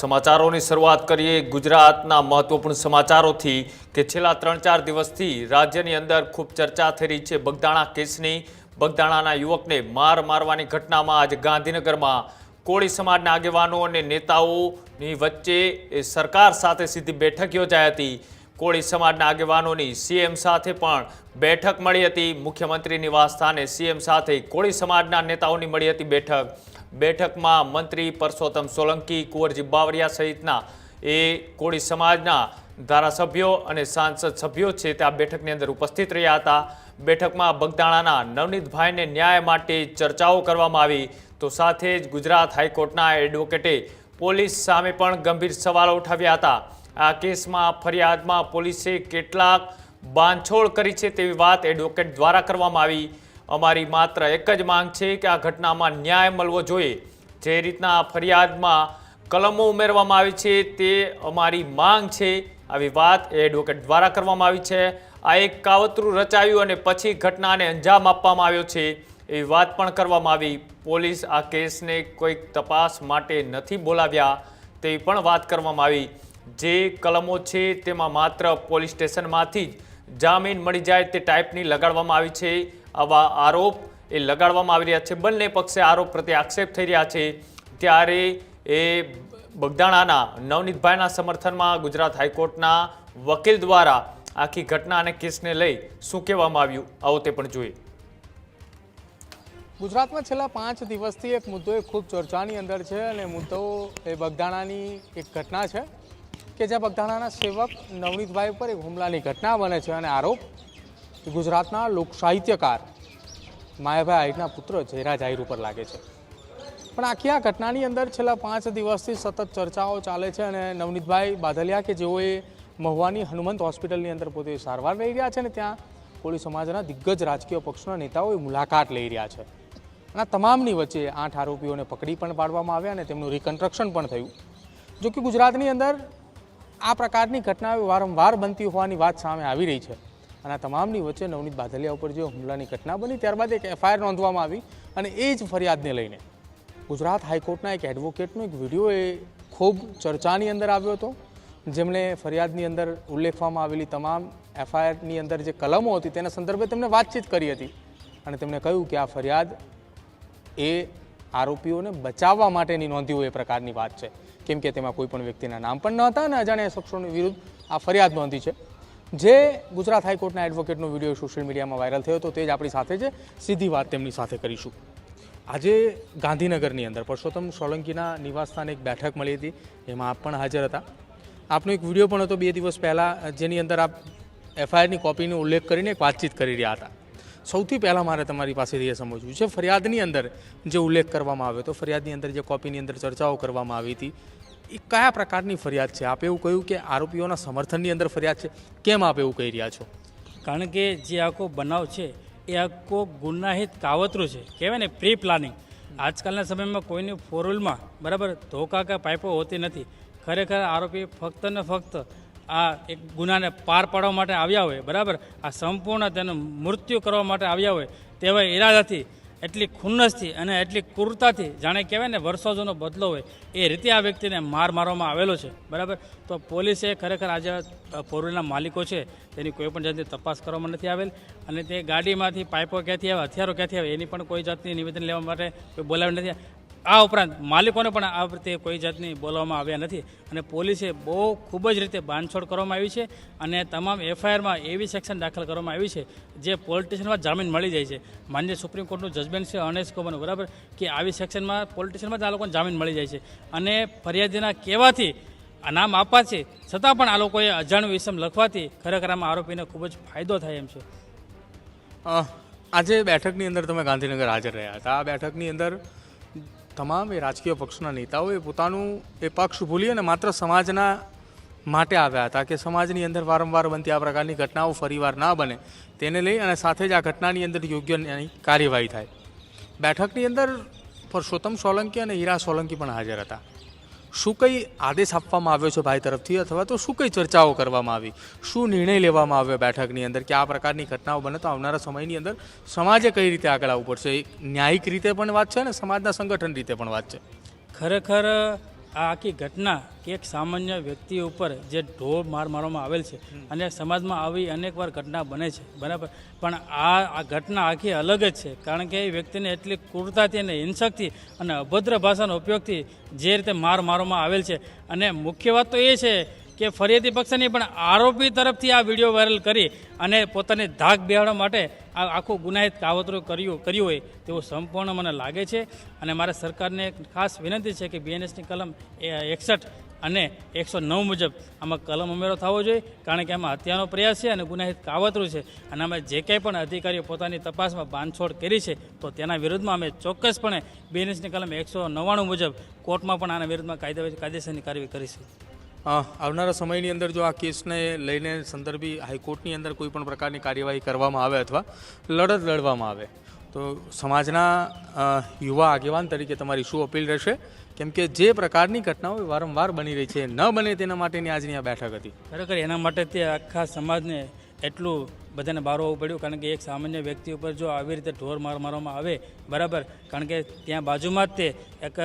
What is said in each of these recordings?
સમાચારોની શરૂઆત કરીએ ગુજરાતના મહત્વપૂર્ણ સમાચારોથી કે છેલ્લા ત્રણ ચાર દિવસથી રાજ્યની અંદર ખૂબ ચર્ચા થઈ રહી છે બગદાણા કેસની. બગદાણાના યુવકને માર મારવાની ઘટનામાં આજે ગાંધીનગરમાં કોળી સમાજના આગેવાનો અને નેતાઓની વચ્ચે એ સરકાર સાથે સીધી બેઠક યોજાઈ હતી. કોળી સમાજના આગેવાનોની સીએમ સાથે પણ બેઠક મળી હતી. મુખ્યમંત્રી નિવાસ સ્થાને સીએમ સાથે કોળી સમાજના નેતાઓની મળી હતી બેઠક. બેઠકમાં મંત્રી પરસોત્તમ સોલંકી, કુંવરજી બાવરિયા સહિતના એ કોળી સમાજના ધારાસભ્યો અને સાંસદ સભ્યો છે તે આ બેઠકની અંદર ઉપસ્થિત રહ્યા હતા. બેઠકમાં બગદાણાના નવનીતભાઈને ન્યાય માટે ચર્ચાઓ કરવામાં આવી. તો સાથે જ ગુજરાત હાઈકોર્ટના એડવોકેટે પોલીસ સામે પણ ગંભીર સવાલો ઉઠાવ્યા હતા. આ કેસમાં ફરિયાદમાં પોલીસે કેટલાક બાંધછોડ કરી છે તેવી વાત એડવોકેટ દ્વારા કરવામાં આવી. અમારી માત્ર એક જ માંગ છે કે આ ઘટનામાં ન્યાય મળવો જોઈએ. જે રીતના આ ફરિયાદમાં કલમો ઉમેરવામાં આવી છે તે અમારી માંગ છે. આવી વાત એડવોકેટ દ્વારા કરવામાં આવી છે. આ એક કાવતરું રચાયું અને પછી ઘટનાને અંજામ આપવામાં આવ્યો છે. એવી વાત પણ કરવામાં આવી. પોલીસ આ કેસને કોઈક તપાસ માટે નથી બોલાવ્યા તેવી પણ વાત કરવામાં આવી. જે કલમો છે તેમાં માત્ર પોલીસ સ્ટેશનમાંથી જ જામીન મળી જાય તે ટાઈપની લગાડવામાં આવી છે. આવા આરોપ એ લગાડવામાં આવી રહ્યા છે. બંને પક્ષે આરોપ પ્રત્યે આક્ષેપ થઈ રહ્યા છે. ત્યારે એ બગદાણાના નવનીતભાઈના સમર્થનમાં ગુજરાત હાઈકોર્ટના વકીલ દ્વારા આખી ઘટના અને કેસને લઈ શું કહેવામાં આવ્યું? આવો તે પણ જોઈએ. ગુજરાતમાં છેલ્લા પાંચ દિવસથી એક મુદ્દો એ ખૂબ ચર્ચાની અંદર છે અને મુદ્દો એ બગદાણાની એક ઘટના છે કે જ્યાં બગદાણાના સેવક નવનીતભાઈ પર એક હુમલાની ઘટના બને છે અને આરોપ ગુજરાતના લોક સાહિત્યકાર માયાભાઈ આહિરના પુત્ર જયરાજ આહિર ઉપર લાગે છે. પણ આખી આ ઘટનાની અંદર છેલ્લા પાંચ દિવસથી સતત ચર્ચાઓ ચાલે છે અને નવનીતભાઈ બાદલિયા કે જેઓએ મહુવાની હનુમંત હોસ્પિટલની અંદર પોતે સારવાર લઈ રહ્યા છે ને ત્યાં કોળી સમાજના દિગ્ગજ રાજકીય પક્ષના નેતાઓએ મુલાકાત લઈ રહ્યા છે. અને તમામની વચ્ચે આઠ આરોપીઓને પકડી પણ પાડવામાં આવ્યા અને તેમનું રિકન્સ્ટ્રક્શન પણ થયું. જો કે ગુજરાતની અંદર આ પ્રકારની ઘટનાઓ વારંવાર બનતી હોવાની વાત સામે આવી રહી છે. અને આ તમામની વચ્ચે નવનીત બાદલિયા ઉપર જે હુમલાની ઘટના બની, ત્યારબાદ એક એફઆઈઆર નોંધવામાં આવી અને એ જ ફરિયાદને લઈને. ગુજરાત હાઈકોર્ટના એક એડવોકેટનો એક વીડિયો એ ખૂબ ચર્ચાની અંદર આવ્યો હતો, જેમણે ફરિયાદની અંદર ઉલ્લેખવામાં આવેલી તમામ એફઆઈઆરની અંદર જે કલમો હતી, તેના સંદર્ભે તેમણે વાતચીત કરી હતી અને તેમણે કહ્યું કે આ ફરિયાદ એ આરોપીઓને બચાવવા માટેની નોંધી હોય એ પ્રકારની વાત છે. કેમ કે તેમાં કોઈ પણ વ્યક્તિના નામ પણ ન હતા અને અજાણ્યા શખ્સોની વિરુદ્ધ આ ફરિયાદ નોંધી છે. જે ગુજરાત હાઈકોર્ટના એડવોકેટનો વીડિયો સોશિયલ મીડિયામાં વાયરલ થયો હતો, તે જ આપણી સાથે છે. સીધી વાત તેમની સાથે કરીશું. આજે ગાંધીનગરની અંદર પરસોત્તમ સોલંકીના નિવાસસ્થાને એક બેઠક મળી હતી, એમાં આપ પણ હાજર હતા. આપનો એક વીડિયો પણ હતો બે દિવસ પહેલાં, જેની અંદર આપ એફઆઈઆરની કોપીનો ઉલ્લેખ કરીને એક વાતચીત કરી રહ્યા હતા. સૌથી પહેલાં મારે તમારી પાસેથી એ સમજવું છે, ફરિયાદની અંદર જે ઉલ્લેખ કરવામાં આવ્યો તો ફરિયાદની અંદર જે કોપીની અંદર ચર્ચાઓ કરવામાં આવી હતી એ કયા પ્રકારની ફરિયાદ છે? આપે એવું કહ્યું કે આરોપીઓના સમર્થનની અંદર ફરિયાદ છે. કેમ આપ એવું કહી રહ્યા છો? કારણ કે જે આખો બનાવ છે, એ આખો ગુનાહિત કાવતરું છે. કહેવાય ને પ્રી પ્લાનિંગ આજકાલના સમયમાં કોઈની ફોરવ્હીલમાં બરાબર ધોકા કે પાઇપો હોતી નથી. ખરેખર આરોપી ફક્ત ને ફક્ત આ એક ગુનાને પાર પાડવા માટે આવ્યા હોય, બરાબર? આ સંપૂર્ણ તેનું મૃત્યુ કરવા માટે આવ્યા હોય, તેવા ઈરાદાથી એટલી ખુન્નસથી અને એટલી ક્રૂરતાથી, જાણે કહેવાય ને વર્ષો જૂનો બદલો હોય, એ રીતે આ વ્યક્તિને માર મારવામાં આવેલો છે. બરાબર? તો પોલીસે ખરેખર આજે ફોરવ્હીલના માલિકો છે, તેની કોઈ પણ જાતની તપાસ કરવામાં નથી આવેલ અને તે ગાડીમાંથી પાઇપો ક્યાંથી આવે, હથિયારો ક્યાંથી આવે, એની પણ કોઈ જાતની નિવેદન લેવા માટે કોઈ બોલાવી નથી. આ ઉપરાંત માલિકોને પણ આ રીતે કોઈ જાતની બોલાવવામાં આવ્યા નથી અને પોલીસે બહુ ખૂબ જ રીતે બાંધછોડ કરવામાં આવી છે અને તમામ એફઆઈઆરમાં એવી સેક્શન દાખલ કરવામાં આવી છે જે પોલિટિશિયનમાં જામીન મળી જાય છે. માન્ય સુપ્રીમ કોર્ટનું જજમેન્ટ છે અનેશ કોમરનું, બરાબર? કે આવી સેક્શનમાં પોલિટિશિયનમાં જ આ લોકોને જામીન મળી જાય છે અને ફરિયાદીના કહેવાથી આ નામ છે છતાં પણ આ લોકોએ અજાણ્યું વિષમ લખવાથી ખરેખર આમાં આરોપીને ખૂબ જ ફાયદો થાય એમ છે. આજે બેઠકની અંદર તમે ગાંધીનગર હાજર રહ્યા હતા. આ બેઠકની અંદર તમામ એ રાજકીય પક્ષના નેતાઓએ પોતાનું એ પક્ષ ભૂલી અને માત્ર સમાજના માટે આવ્યા હતા કે સમાજની અંદર વારંવાર બનતી આ પ્રકારની ઘટનાઓ ફરીવાર ના બને. તેને લઈ અને સાથે જ આ ઘટનાની અંદર યોગ્ય કાર્યવાહી થાય. બેઠકની અંદર પરસોત્તમ સોલંકી અને હીરા સોલંકી પણ હાજર હતા. શું કંઈ આદેશ આપવામાં આવ્યો છે ભાઈ તરફથી અથવા તો શું કંઈ ચર્ચાઓ કરવામાં આવી? શું નિર્ણય લેવામાં આવ્યો બેઠકની અંદર કે આ પ્રકારની ઘટનાઓ બને તો આવનારા સમયની અંદર સમાજે કઈ રીતે આગળ આવવું પડશે? ન્યાયિક રીતે પણ વાત છે અને સમાજના સંગઠન રીતે પણ વાત છે. ખરેખર આ આખી ઘટના કે એક સામાન્ય વ્યક્તિ ઉપર જે ઢોર માર મારવામાં આવેલ છે અને સમાજમાં આવી અનેકવાર ઘટના બને છે બરાબર? પણ આ આ ઘટના આખી અલગ જ છે કારણ કે એ વ્યક્તિને એટલી ક્રૂરતાથી અને હિંસકથી અને અભદ્ર ભાષાનો ઉપયોગથી જે રીતે માર મારવામાં આવેલ છે. અને મુખ્ય વાત તો એ છે કે ફરિયાદી પક્ષની પણ આરોપી તરફથી આ વીડિયો વાયરલ કરી અને પોતાની ધાક બેહાડવા માટે આ આખું ગુનાહિત કાવતરો કર્યું કર્યું હોય તેવું સંપૂર્ણ મને લાગે છે. અને મારે સરકારને ખાસ વિનંતી છે કે બીએનએસની કલમ એકસઠ અને એકસો નવ મુજબ આમાં કલમ ઉમેરો થવો જોઈએ, કારણ કે આમાં હત્યાનો પ્રયાસ છે અને ગુનાહિત કાવતરું છે. અને અમે જે કંઈ પણ અધિકારીઓ પોતાની તપાસમાં બાંધછોડ કરી છે, તો તેના વિરુદ્ધમાં અમે ચોક્કસપણે બીએનએસની કલમ એકસો નવ્વાણું મુજબ કોર્ટમાં પણ આના વિરુદ્ધમાં કાયદે કાયદેસરની કાર્યવાહી કરીશું. આવનારા સમયની અંદર જો આ કેસને લઈને સંદર્ભી હાઈકોર્ટની અંદર કોઈ પણ પ્રકારની કાર્યવાહી કરવામાં આવે અથવા લડત લડવામાં આવે, તો સમાજના યુવા આગેવાન તરીકે તમારી શું અપીલ રહેશે? કેમ કે જે પ્રકારની ઘટનાઓ વારંવાર બની રહી છે ન બને તેના માટેની આજની આ બેઠક હતી. ખરેખર એના માટે તે આખા સમાજને એટલું બધાને બહાર આવવું પડ્યું, કારણ કે એક સામાન્ય વ્યક્તિ ઉપર જો આવી રીતે ઢોર માર મારવામાં આવે, બરાબર? કારણ કે ત્યાં બાજુમાં જ તે એક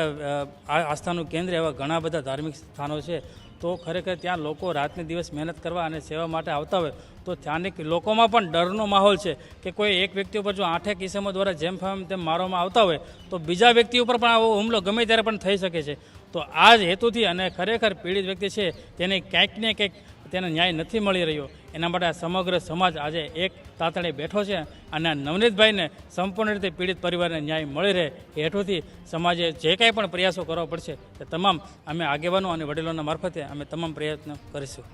આસ્થાનું કેન્દ્ર એવા ઘણા બધા ધાર્મિક સ્થાનો છે. તો ખરેખર ત્યાં લોકો રાતને દિવસ મહેનત કરવા અને સેવા માટે આવતા હોય, તો ત્યાંની લોકોમાં પણ ડરનો માહોલ છે કે કોઈ એક વ્યક્તિ ઉપર જો આઠેક કિસમો દ્વારા જેમ ફામ તેમ મારવામાં આવતા હોય, તો બીજા વ્યક્તિ ઉપર પણ આવો હુમલો ગમે ત્યારે પણ થઈ શકે છે. તો આ જ હેતુથી અને ખરેખર પીડિત વ્યક્તિ છે, તેને ક્યાંક ને ક્યાંક તેને ન્યાય નથી મળી રહ્યો. એના માટે આ સમગ્ર સમાજ આજે એક તાતણે બેઠો છે અને આ નવનીતભાઈને સંપૂર્ણ રીતે પીડિત પરિવારને ન્યાય મળી રહે એ હેઠુથી સમાજે જે કાંઈ પણ પ્રયાસો કરવા પડશે તે તમામ અમે આગેવાનો અને વડીલોના મારફતે અમે તમામ પ્રયત્ન કરીશું.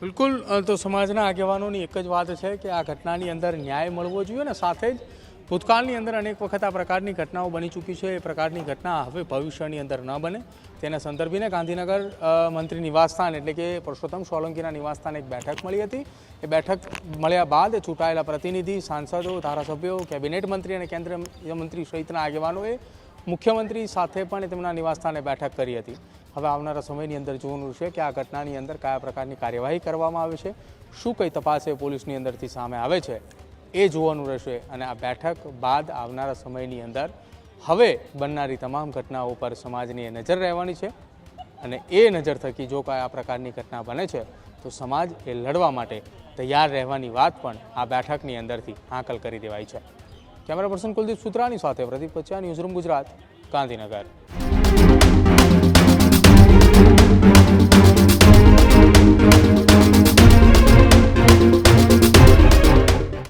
બિલકુલ તો સમાજના આગેવાનોની એક જ વાત છે કે આ ઘટનાની અંદર ન્યાય મળવો જોઈએ ને સાથે જ ભૂતકાળની અંદર અનેક વખત આ પ્રકારની ઘટનાઓ બની ચૂકી છે. એ પ્રકારની ઘટના હવે ભવિષ્યની અંદર ન બને. તેના સંદર્ભીને ગાંધીનગર મંત્રી નિવાસસ્થાન એટલે કે પુરુષોત્તમ સોલંકીના નિવાસસ્થાને એક બેઠક મળી હતી. એ બેઠક મળ્યા બાદ ચૂંટાયેલા પ્રતિનિધિ, સાંસદો, ધારાસભ્યો, કેબિનેટ મંત્રી અને કેન્દ્રીય મંત્રી સહિતના આગેવાનોએ મુખ્યમંત્રી સાથે પણ તેમના નિવાસસ્થાને બેઠક કરી હતી. હવે આવનારા સમયની અંદર જોવાનું છે કે આ ઘટનાની અંદર કયા પ્રકારની કાર્યવાહી કરવામાં આવે છે, શું કઈ તપાસ એ પોલીસની અંદરથી સામે આવે છે. એ જોવાનું રહેશે અને આ બેઠક બાદ આવનારા સમયની અંદર હવે બનનારી તમામ ઘટનાઓ પર સમાજની નજર રહેવાની છે અને એ નજર થકી જો કાંઈ આ પ્રકારની ઘટના બને છે, તો સમાજ એ લડવા માટે તૈયાર રહેવાની વાત પણ આ બેઠકની અંદરથી હાંકલ કરી દેવાય છે. કેમેરા પર્સન કુલદીપ સુત્રાની સાથે પ્રદીપ પચ્યા ન્યૂઝરૂમ ગુજરાત, ગાંધીનગર.